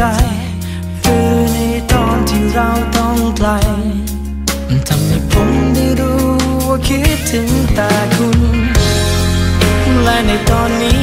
ใจคือในตอนที่เราต้องไกล มันทำให้ผมได้รู้ว่าคิดถึงแต่คุณ และในตอนนี้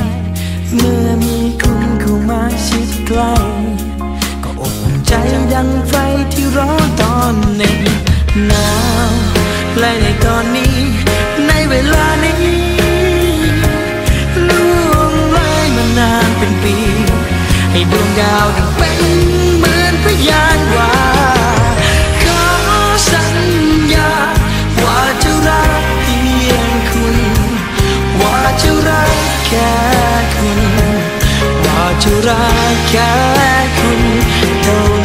กล้ก็อบอุ่นใจดังไฟที่ร้อนตอนหน็บหนาวและในตอนนี้ ในเวลานี้ล่วงเลยมานานเป็นปี ให้ดวงดาวดังเป็นเหมือนพยานว่าขอสัญญา ว่าจะรักเพียงคุณ ว่าจะรักแค่ ว่าจะรักแค่คุณเท่า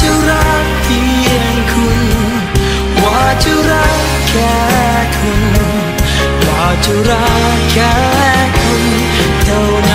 จะรักเพียงคุณว่าจะรักแค่คุณว่าจะรักแค่คุณเท่านั้น